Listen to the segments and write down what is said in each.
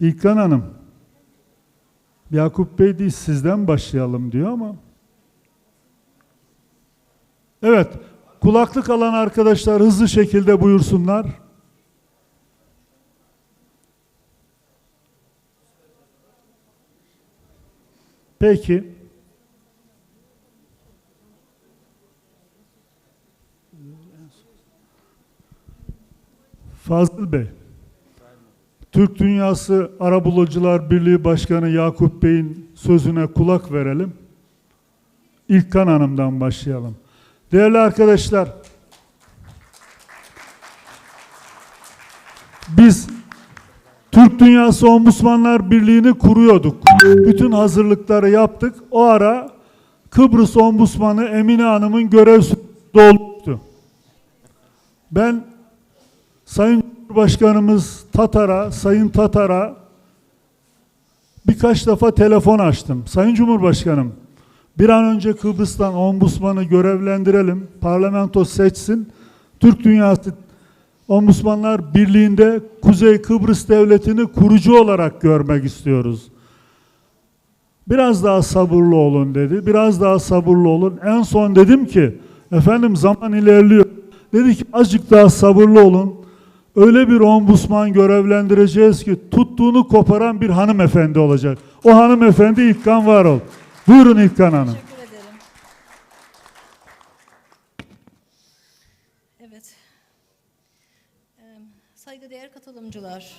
İlkan Hanım, Yakup Bey değil sizden başlayalım diyor ama. Evet, kulaklık alan arkadaşlar hızlı şekilde buyursunlar. Peki. Fazıl Bey. Türk Dünyası Arabulucular Birliği Başkanı Yakup Bey'in sözüne kulak verelim. İlkan Hanım'dan başlayalım. Değerli arkadaşlar, biz Türk Dünyası Ombudsmanlar Birliği'ni kuruyorduk. Bütün hazırlıkları yaptık. O ara Kıbrıs Ombudsmanı Emine Hanım'ın görev dolmuştu. Ben Sayın Cumhurbaşkanımız Tatar'a, Sayın Tatar'a birkaç defa telefon açtım. Sayın Cumhurbaşkanım, bir an önce Kıbrıs'tan ombudsmanı görevlendirelim, parlamento seçsin. Türk Dünyası Ombudsmanlar Birliği'nde Kuzey Kıbrıs Devleti'ni kurucu olarak görmek istiyoruz. Biraz daha sabırlı olun dedi. Biraz daha sabırlı olun. En son dedim ki, efendim zaman ilerliyor. Dedi ki azıcık daha sabırlı olun. Öyle bir ombudsman görevlendireceğiz ki tuttuğunu koparan bir hanımefendi olacak. O hanımefendi İlkan Varol. Buyurun İlkan Hanım. Teşekkür ederim. Evet. Saygıdeğer katılımcılar,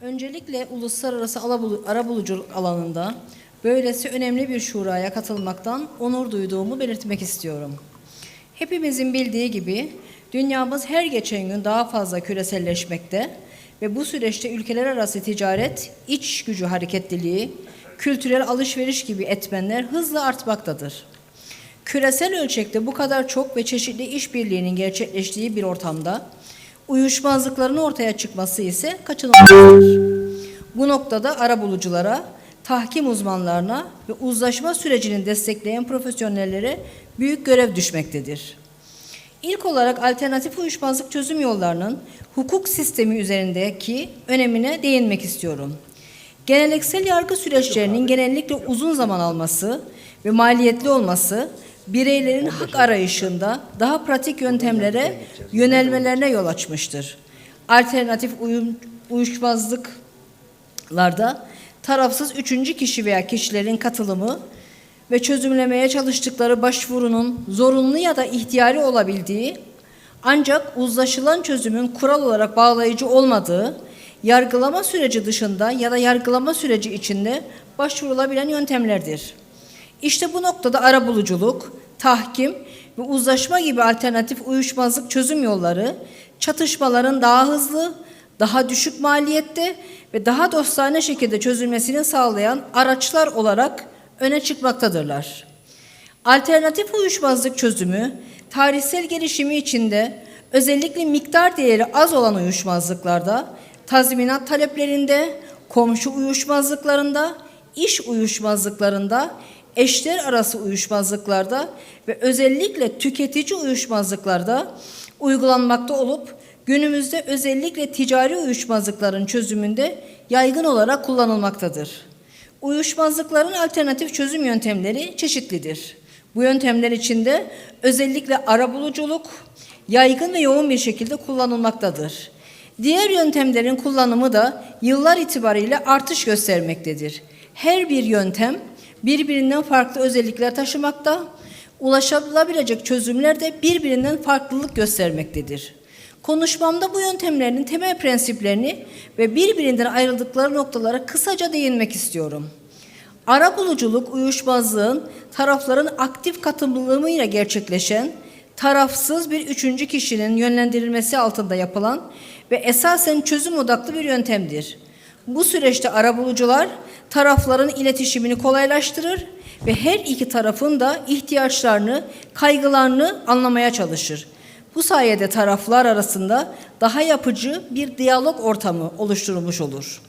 öncelikle uluslararası arabuluculuk alanında böylesi önemli bir şuraya katılmaktan onur duyduğumu belirtmek istiyorum. Hepimizin bildiği gibi dünyamız her geçen gün daha fazla küreselleşmekte ve bu süreçte ülkeler arası ticaret, iç gücü hareketliliği, kültürel alışveriş gibi etmenler hızla artmaktadır. Küresel ölçekte bu kadar çok ve çeşitli işbirliğinin gerçekleştiği bir ortamda uyuşmazlıkların ortaya çıkması ise kaçınılmazdır. Bu noktada arabuluculara, tahkim uzmanlarına ve uzlaşma sürecini destekleyen profesyonellere büyük görev düşmektedir. İlk olarak alternatif uyuşmazlık çözüm yollarının hukuk sistemi üzerindeki önemine değinmek istiyorum. Geleneksel yargı süreçlerinin genellikle uzun zaman alması ve maliyetli olması bireylerin hak arayışında daha pratik yöntemlere yönelmelerine yol açmıştır. Alternatif uyum, uyuşmazlıklarda tarafsız üçüncü kişi veya kişilerin katılımı ve çözümlemeye çalıştıkları başvurunun zorunlu ya da ihtiyari olabildiği ancak uzlaşılan çözümün kural olarak bağlayıcı olmadığı, yargılama süreci dışında ya da yargılama süreci içinde başvurulabilen yöntemlerdir. İşte bu noktada arabuluculuk, tahkim ve uzlaşma gibi alternatif uyuşmazlık çözüm yolları çatışmaların daha hızlı, daha düşük maliyette ve daha dostane şekilde çözülmesini sağlayan araçlar olarak öne çıkmaktadırlar. Alternatif uyuşmazlık çözümü tarihsel gelişimi içinde özellikle miktar değeri az olan uyuşmazlıklarda, tazminat taleplerinde, komşu uyuşmazlıklarında, iş uyuşmazlıklarında, eşler arası uyuşmazlıklarda ve özellikle tüketici uyuşmazlıklarda uygulanmakta olup günümüzde özellikle ticari uyuşmazlıkların çözümünde yaygın olarak kullanılmaktadır. Uyuşmazlıkların alternatif çözüm yöntemleri çeşitlidir. Bu yöntemler içinde özellikle arabuluculuk yaygın ve yoğun bir şekilde kullanılmaktadır. Diğer yöntemlerin kullanımı da yıllar itibariyle artış göstermektedir. Her bir yöntem birbirinden farklı özellikler taşımakta, ulaşılabilecek çözümler de birbirinden farklılık göstermektedir. Konuşmamda bu yöntemlerin temel prensiplerini ve birbirinden ayrıldıkları noktalara kısaca değinmek istiyorum. Arabuluculuk uyuşmazlığın tarafların aktif katılımıyla gerçekleşen, tarafsız bir üçüncü kişinin yönlendirilmesi altında yapılan ve esasen çözüm odaklı bir yöntemdir. Bu süreçte arabulucular tarafların iletişimini kolaylaştırır ve her iki tarafın da ihtiyaçlarını, kaygılarını anlamaya çalışır. Bu sayede taraflar arasında daha yapıcı bir diyalog ortamı oluşturulmuş olur.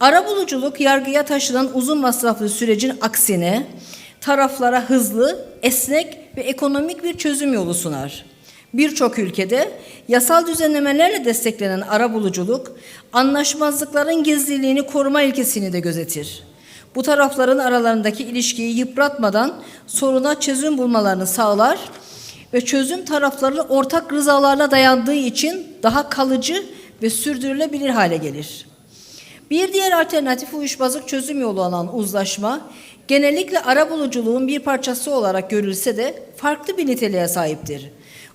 Arabuluculuk yargıya taşınan uzun masraflı sürecin aksine taraflara hızlı, esnek ve ekonomik bir çözüm yolu sunar. Birçok ülkede yasal düzenlemelerle desteklenen arabuluculuk, anlaşmazlıkların gizliliğini koruma ilkesini de gözetir. Bu tarafların aralarındaki ilişkiyi yıpratmadan soruna çözüm bulmalarını sağlar ve çözüm tarafların ortak rızalarına dayandığı için daha kalıcı ve sürdürülebilir hale gelir. Bir diğer alternatif uyuşmazlık çözüm yolu olan uzlaşma, genellikle arabuluculuğun bir parçası olarak görülse de farklı bir niteliğe sahiptir.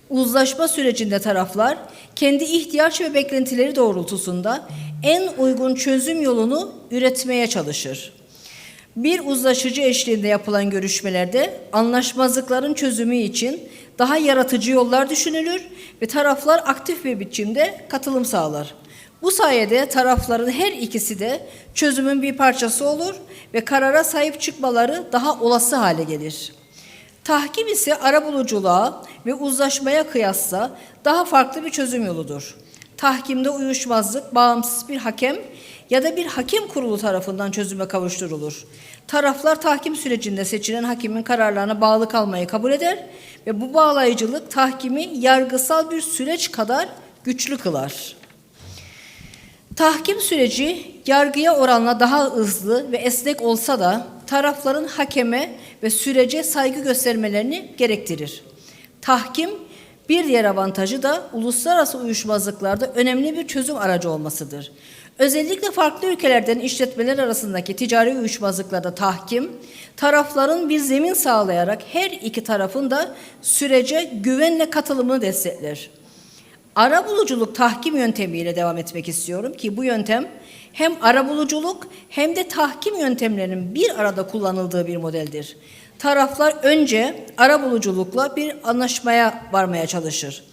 Uzlaşma sürecinde taraflar kendi ihtiyaç ve beklentileri doğrultusunda en uygun çözüm yolunu üretmeye çalışır. Bir uzlaşıcı eşliğinde yapılan görüşmelerde anlaşmazlıkların çözümü için daha yaratıcı yollar düşünülür ve taraflar aktif bir biçimde katılım sağlar. Bu sayede tarafların her ikisi de çözümün bir parçası olur ve karara sahip çıkmaları daha olası hale gelir. Tahkim ise arabuluculuğa ve uzlaşmaya kıyasla daha farklı bir çözüm yoludur. Tahkimde uyuşmazlık bağımsız bir hakem ya da bir hakem kurulu tarafından çözüme kavuşturulur. Taraflar tahkim sürecinde seçilen hakimin kararlarına bağlı kalmayı kabul eder ve bu bağlayıcılık tahkimi yargısal bir süreç kadar güçlü kılar. Tahkim süreci yargıya oranla daha hızlı ve esnek olsa da tarafların hakeme ve sürece saygı göstermelerini gerektirir. Tahkim bir diğer avantajı da uluslararası uyuşmazlıklarda önemli bir çözüm aracı olmasıdır. Özellikle farklı ülkelerden işletmeler arasındaki ticari uyuşmazlıklarda tahkim, tarafların bir zemin sağlayarak her iki tarafın da sürece güvenle katılımını destekler. Arabuluculuk tahkim yöntemiyle devam etmek istiyorum ki bu yöntem hem arabuluculuk hem de tahkim yöntemlerinin bir arada kullanıldığı bir modeldir. Taraflar önce arabuluculukla bir anlaşmaya varmaya çalışır.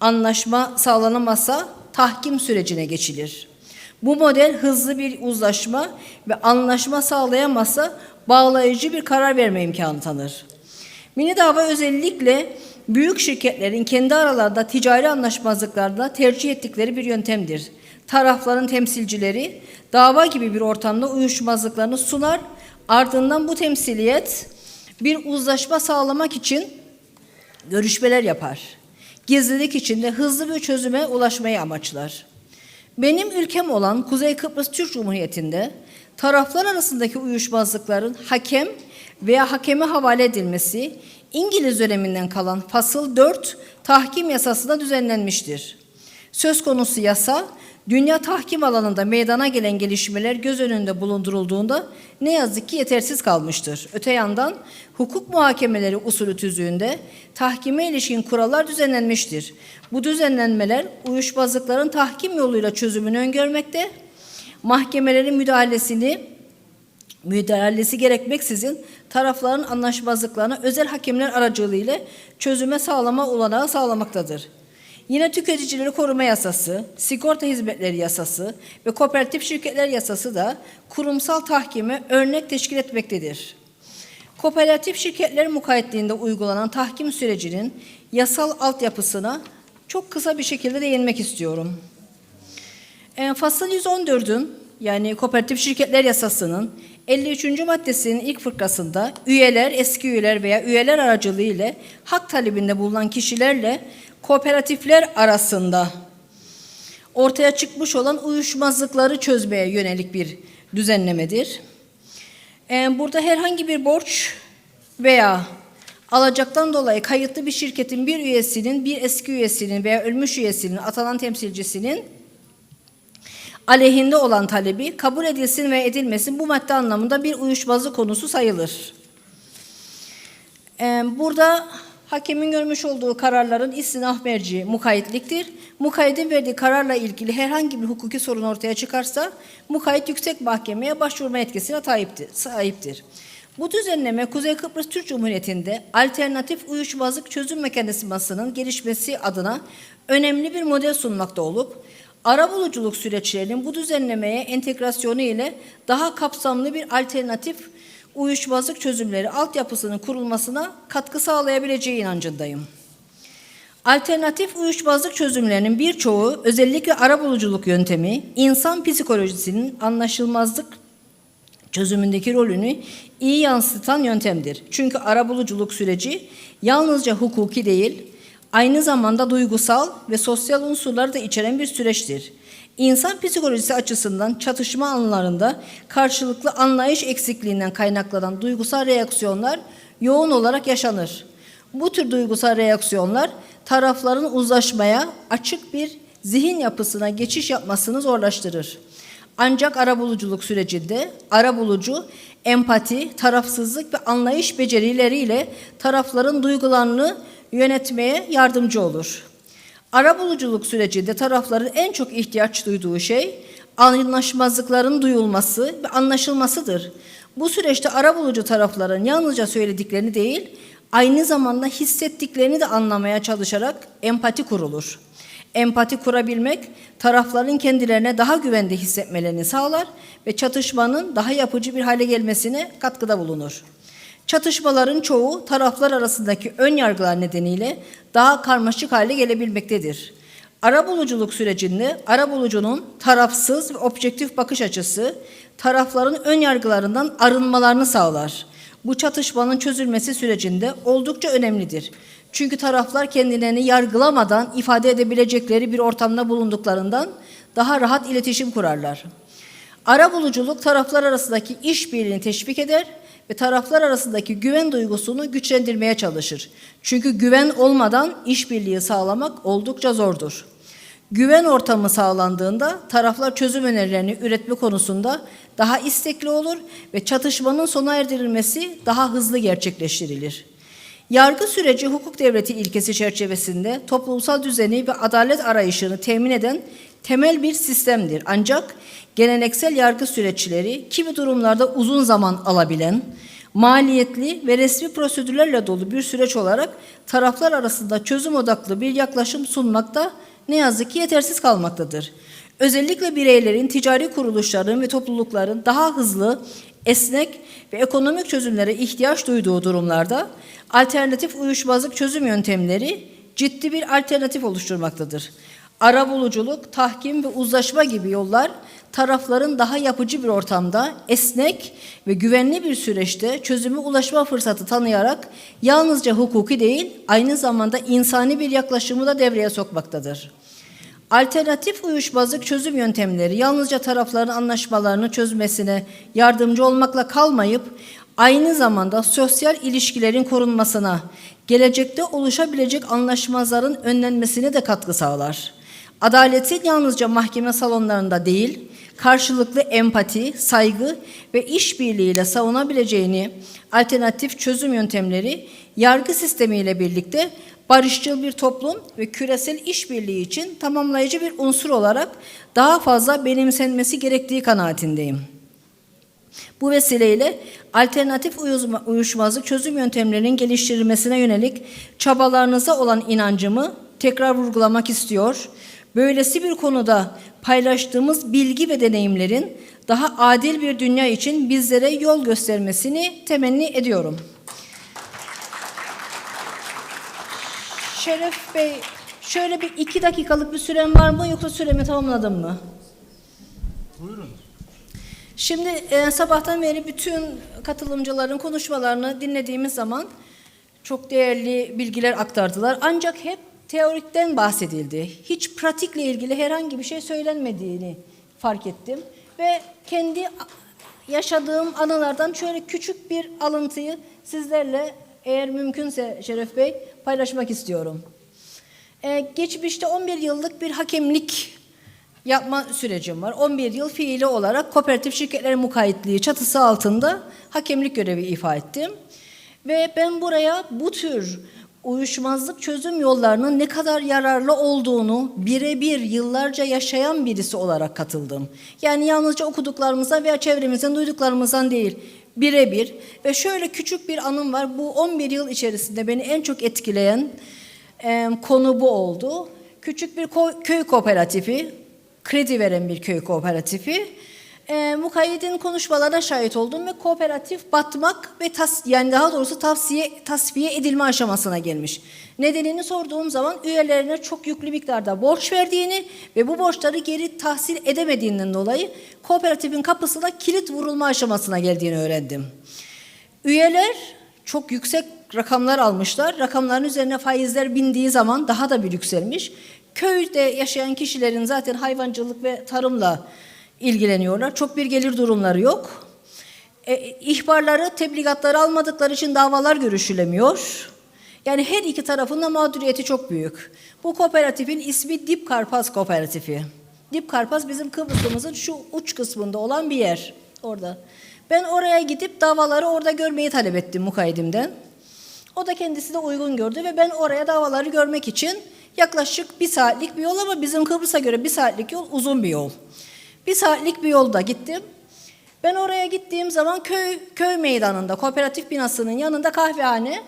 Anlaşma sağlanamazsa tahkim sürecine geçilir. Bu model hızlı bir uzlaşma ve anlaşma sağlayamazsa bağlayıcı bir karar verme imkanı tanır. Mini dava özellikle büyük şirketlerin kendi aralarında ticari anlaşmazlıklarda tercih ettikleri bir yöntemdir. Tarafların temsilcileri dava gibi bir ortamda uyuşmazlıklarını sunar, ardından bu temsiliyet bir uzlaşma sağlamak için görüşmeler yapar. Gizlilik içinde hızlı bir çözüme ulaşmayı amaçlar. Benim ülkem olan Kuzey Kıbrıs Türk Cumhuriyeti'nde taraflar arasındaki uyuşmazlıkların hakem veya hakeme havale edilmesi İngiliz döneminden kalan Fasıl 4 tahkim yasasında düzenlenmiştir. Söz konusu yasa dünya tahkim alanında meydana gelen gelişmeler göz önünde bulundurulduğunda ne yazık ki yetersiz kalmıştır. Öte yandan hukuk muhakemeleri usulü tüzüğünde tahkime ilişkin kurallar düzenlenmiştir. Bu düzenlenmeler uyuşmazlıkların tahkim yoluyla çözümünü öngörmekte, mahkemelerin müdahalesini müdahalesi gerekmeksizin tarafların anlaşmazlıklarına özel hakemler aracılığıyla çözüme sağlama olanağı sağlamaktadır. Yine tüketicileri koruma yasası, sigorta hizmetleri yasası ve kooperatif şirketler yasası da kurumsal tahkime örnek teşkil etmektedir. Kooperatif şirketler mukayyetliğinde uygulanan tahkim sürecinin yasal altyapısına çok kısa bir şekilde değinmek istiyorum. E, Fasıl 114'ün yani Kooperatif Şirketler Yasası'nın 53. maddesinin ilk fıkrasında üyeler, eski üyeler veya üyeler aracılığıyla hak talebinde bulunan kişilerle kooperatifler arasında ortaya çıkmış olan uyuşmazlıkları çözmeye yönelik bir düzenlemedir. E, burada herhangi bir borç veya alacaktan dolayı kayıtlı bir şirketin bir üyesinin, bir eski üyesinin veya ölmüş üyesinin, atanan temsilcisinin aleyhinde olan talebi kabul edilsin ve edilmesin bu madde anlamında bir uyuşmazlık konusu sayılır. Ee, burada hakemin görmüş olduğu kararların istinaf merci mukayyetliktir. Mukayyedin verdiği kararla ilgili herhangi bir hukuki sorun ortaya çıkarsa mukayyet yüksek mahkemeye başvurma yetkisine sahiptir. Bu düzenleme Kuzey Kıbrıs Türk Cumhuriyeti'nde alternatif uyuşmazlık çözüm mekanizmasının gelişmesi adına önemli bir model sunmakta olup arabuluculuk süreçlerinin bu düzenlemeye entegrasyonu ile daha kapsamlı bir alternatif uyuşmazlık çözümleri altyapısının kurulmasına katkı sağlayabileceği inancındayım. Alternatif uyuşmazlık çözümlerinin birçoğu özellikle arabuluculuk yöntemi insan psikolojisinin anlaşılmazlık çözümündeki rolünü iyi yansıtan yöntemdir. Çünkü arabuluculuk süreci yalnızca hukuki değil, aynı zamanda duygusal ve sosyal unsurları da içeren bir süreçtir. İnsan psikolojisi açısından çatışma anlarında karşılıklı anlayış eksikliğinden kaynaklanan duygusal reaksiyonlar yoğun olarak yaşanır. Bu tür duygusal reaksiyonlar tarafların uzlaşmaya açık bir zihin yapısına geçiş yapmasını zorlaştırır. Ancak arabuluculuk sürecinde arabulucu empati, tarafsızlık ve anlayış becerileriyle tarafların duygularını yönetmeye yardımcı olur. Arabuluculuk sürecinde tarafların en çok ihtiyaç duyduğu şey anlaşmazlıkların duyulması ve anlaşılmasıdır. Bu süreçte arabulucu tarafların yalnızca söylediklerini değil, aynı zamanda hissettiklerini de anlamaya çalışarak empati kurulur. Empati kurabilmek tarafların kendilerine daha güvende hissetmelerini sağlar ve çatışmanın daha yapıcı bir hale gelmesine katkıda bulunur. Çatışmaların çoğu taraflar arasındaki ön yargılar nedeniyle daha karmaşık hale gelebilmektedir. Arabuluculuk sürecinde arabulucunun tarafsız ve objektif bakış açısı tarafların ön yargılarından arınmalarını sağlar. Bu çatışmanın çözülmesi sürecinde oldukça önemlidir. Çünkü taraflar kendilerini yargılamadan ifade edebilecekleri bir ortamda bulunduklarından daha rahat iletişim kurarlar. Arabuluculuk taraflar arasındaki işbirliğini teşvik eder ve taraflar arasındaki güven duygusunu güçlendirmeye çalışır. Çünkü güven olmadan işbirliği sağlamak oldukça zordur. Güven ortamı sağlandığında taraflar çözüm önerilerini üretme konusunda daha istekli olur ve çatışmanın sona erdirilmesi daha hızlı gerçekleştirilir. Yargı süreci hukuk devleti ilkesi çerçevesinde toplumsal düzeni ve adalet arayışını temin eden temel bir sistemdir. Ancak geleneksel yargı süreçleri kimi durumlarda uzun zaman alabilen, maliyetli ve resmi prosedürlerle dolu bir süreç olarak taraflar arasında çözüm odaklı bir yaklaşım sunmakta ne yazık ki yetersiz kalmaktadır. Özellikle bireylerin, ticari kuruluşların ve toplulukların daha hızlı, esnek ve ekonomik çözümlere ihtiyaç duyduğu durumlarda alternatif uyuşmazlık çözüm yöntemleri ciddi bir alternatif oluşturmaktadır. Arabuluculuk, tahkim ve uzlaşma gibi yollar tarafların daha yapıcı bir ortamda esnek ve güvenli bir süreçte çözüme ulaşma fırsatı tanıyarak yalnızca hukuki değil aynı zamanda insani bir yaklaşımı da devreye sokmaktadır. Alternatif uyuşmazlık çözüm yöntemleri yalnızca tarafların anlaşmalarını çözmesine yardımcı olmakla kalmayıp aynı zamanda sosyal ilişkilerin korunmasına, gelecekte oluşabilecek anlaşmazların önlenmesine de katkı sağlar. Adaletin yalnızca mahkeme salonlarında değil, karşılıklı empati, saygı ve işbirliğiyle savunabileceğini alternatif çözüm yöntemleri yargı sistemiyle birlikte barışçıl bir toplum ve küresel işbirliği için tamamlayıcı bir unsur olarak daha fazla benimsenmesi gerektiği kanaatindeyim. Bu vesileyle alternatif uyuşmazlık çözüm yöntemlerinin geliştirilmesine yönelik çabalarınıza olan inancımı tekrar vurgulamak istiyor. Böylesi bir konuda paylaştığımız bilgi ve deneyimlerin daha adil bir dünya için bizlere yol göstermesini temenni ediyorum. Şeref Bey, şöyle bir iki dakikalık bir süren var mı yoksa süremi tamamladım mı? Buyurun. Şimdi e, sabahtan beri bütün katılımcıların konuşmalarını dinlediğimiz zaman çok değerli bilgiler aktardılar. Ancak hep teorikten bahsedildi. Hiç pratikle ilgili herhangi bir şey söylenmediğini fark ettim. Ve kendi yaşadığım anılardan şöyle küçük bir alıntıyı sizlerle eğer mümkünse Şeref Bey paylaşmak istiyorum. Ee, geçmişte 11 yıllık bir hakemlik yapma sürecim var. 11 yıl fiili olarak kooperatif şirketler mukayyetliği çatısı altında hakemlik görevi ifa ettim. Ve ben buraya bu tür uyuşmazlık çözüm yollarının ne kadar yararlı olduğunu birebir yıllarca yaşayan birisi olarak katıldım. Yani yalnızca okuduklarımızdan veya çevremizden duyduklarımızdan değil, birebir. Ve şöyle küçük bir anım var. Bu 11 yıl içerisinde beni en çok etkileyen e, konu bu oldu. Küçük bir ko- köy kooperatifi, kredi veren bir köy kooperatifi. E, mukayyedin konuşmalarına şahit oldum ve kooperatif batmak ve tas yani daha doğrusu tavsiye tasfiye edilme aşamasına gelmiş. Nedenini sorduğum zaman üyelerine çok yüklü miktarda borç verdiğini ve bu borçları geri tahsil edemediğinden dolayı kooperatifin kapısına kilit vurulma aşamasına geldiğini öğrendim. Üyeler çok yüksek rakamlar almışlar. Rakamların üzerine faizler bindiği zaman daha da bir yükselmiş. Köyde yaşayan kişilerin zaten hayvancılık ve tarımla ilgileniyorlar. Çok bir gelir durumları yok. E, ihbarları, tebligatları almadıkları için davalar görüşülemiyor. Yani her iki tarafın da mağduriyeti çok büyük. Bu kooperatifin ismi Dip Karpaz Kooperatifi. Dip Karpaz bizim Kıbrıs'ımızın şu uç kısmında olan bir yer. Orada. Ben oraya gidip davaları orada görmeyi talep ettim mukayyedimden. O da kendisi de uygun gördü ve ben oraya davaları görmek için yaklaşık bir saatlik bir yol ama bizim Kıbrıs'a göre bir saatlik yol uzun bir yol. Bir saatlik bir yolda gittim. Ben oraya gittiğim zaman köy köy meydanında kooperatif binasının yanında kahvehane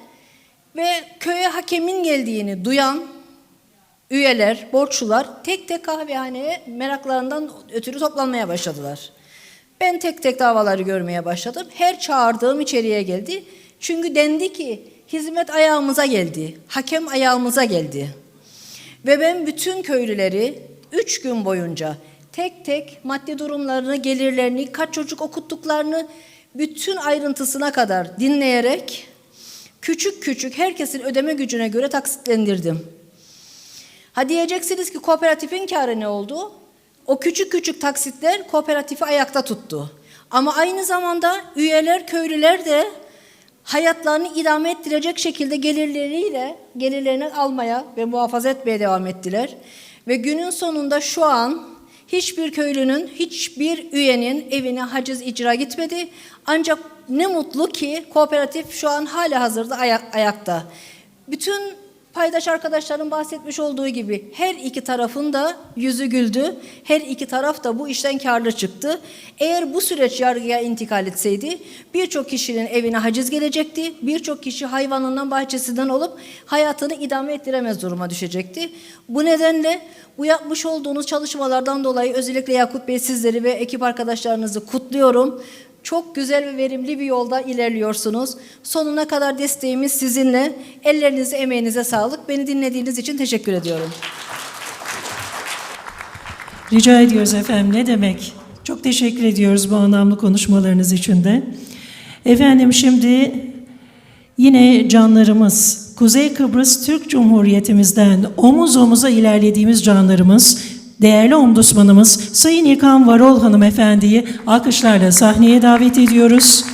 ve köye hakemin geldiğini duyan üyeler, borçlular tek tek kahvehaneye meraklarından ötürü toplanmaya başladılar. Ben tek tek davaları görmeye başladım. Her çağırdığım içeriye geldi. Çünkü dendi ki hizmet ayağımıza geldi, hakem ayağımıza geldi. Ve ben bütün köylüleri üç gün boyunca tek tek maddi durumlarını, gelirlerini, kaç çocuk okuttuklarını bütün ayrıntısına kadar dinleyerek küçük küçük herkesin ödeme gücüne göre taksitlendirdim. Ha diyeceksiniz ki kooperatifin karı ne oldu? O küçük küçük taksitler kooperatifi ayakta tuttu. Ama aynı zamanda üyeler, köylüler de hayatlarını idame ettirecek şekilde gelirleriyle gelirlerini almaya ve muhafaza etmeye devam ettiler. Ve günün sonunda şu an hiçbir köylünün, hiçbir üyenin evine haciz icra gitmedi. Ancak ne mutlu ki kooperatif şu an hala hazırda aya- ayakta. Bütün paydaş arkadaşların bahsetmiş olduğu gibi her iki tarafın da yüzü güldü. Her iki taraf da bu işten karlı çıktı. Eğer bu süreç yargıya intikal etseydi birçok kişinin evine haciz gelecekti. Birçok kişi hayvanından bahçesinden olup hayatını idame ettiremez duruma düşecekti. Bu nedenle bu yapmış olduğunuz çalışmalardan dolayı özellikle Yakut Bey sizleri ve ekip arkadaşlarınızı kutluyorum. Çok güzel ve verimli bir yolda ilerliyorsunuz. Sonuna kadar desteğimiz sizinle. Ellerinize, emeğinize sağlık. Beni dinlediğiniz için teşekkür ediyorum. Rica ediyoruz efendim ne demek. Çok teşekkür ediyoruz bu anlamlı konuşmalarınız için de. Efendim şimdi yine canlarımız Kuzey Kıbrıs Türk Cumhuriyetimizden omuz omuza ilerlediğimiz canlarımız değerli ombudsmanımız Sayın İlkan Varol hanımefendiyi alkışlarla sahneye davet ediyoruz.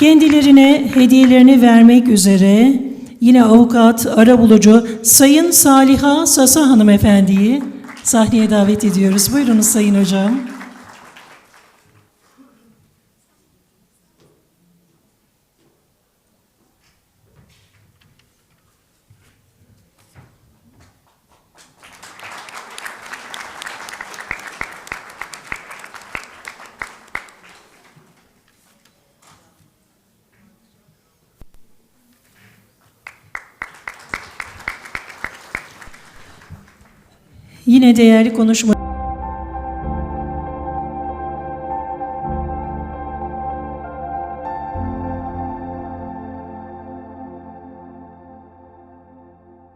Kendilerine hediyelerini vermek üzere yine avukat, arabulucu Sayın Saliha Sasa hanımefendiyi sahneye davet ediyoruz. Buyurunuz Sayın Hocam. Yine değerli konuşma